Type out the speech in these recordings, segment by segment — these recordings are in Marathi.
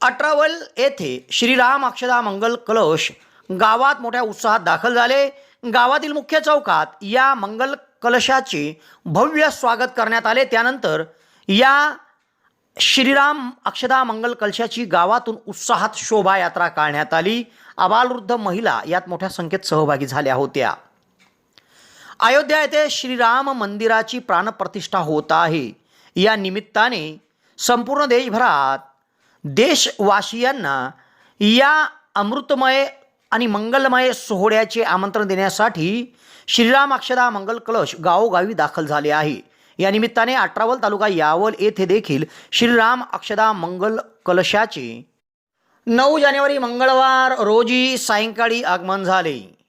अठरावल येथे श्रीराम अक्षदा मंगल कलश गावात मोठ्या उत्साहात दाखल झाले. गावातील मुख्य चौकात या मंगल कलशाचे भव्य स्वागत करण्यात आले. त्यानंतर या श्रीराम अक्षदा मंगल कलशाची गावातून उत्साहात शोभायात्रा काढण्यात आली. अबालवृद्ध महिला यात मोठ्या संख्येत सहभागी झाल्या होत्या. अयोध्या येथे श्रीराम मंदिराची प्राणप्रतिष्ठा होत आहे. या निमित्ताने संपूर्ण देशभरात देशवासियांना या अमृतमय आणि मंगलमय सोहळ्याचे आमंत्रण देण्यासाठी श्रीराम अक्षदा मंगल कलश गावोगावी दाखल झाले आहे. या निमित्ताने अठरावल तालुका यावल येथे देखील श्रीराम अक्षदा मंगल कलशाचे नऊ जानेवारी मंगळवार रोजी सायंकाळी आगमन झाले.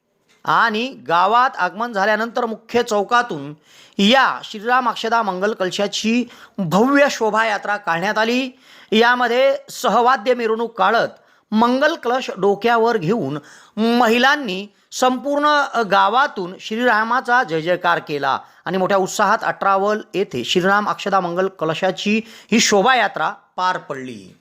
आणि गावात आगमन झाल्यानंतर मुख्य चौकातून या श्रीराम अक्षदा मंगल कलशाची भव्य शोभायात्रा काढण्यात आली. यामध्ये सहवाद्य मिरवणूक काढत मंगल कलश डोक्यावर घेऊन महिलांनी संपूर्ण गावातून श्रीरामाचा जय जयकार केला आणि मोठ्या उत्साहात अठरावल येथे श्रीराम अक्षदा मंगल कलशाची ही शोभायात्रा पार पडली.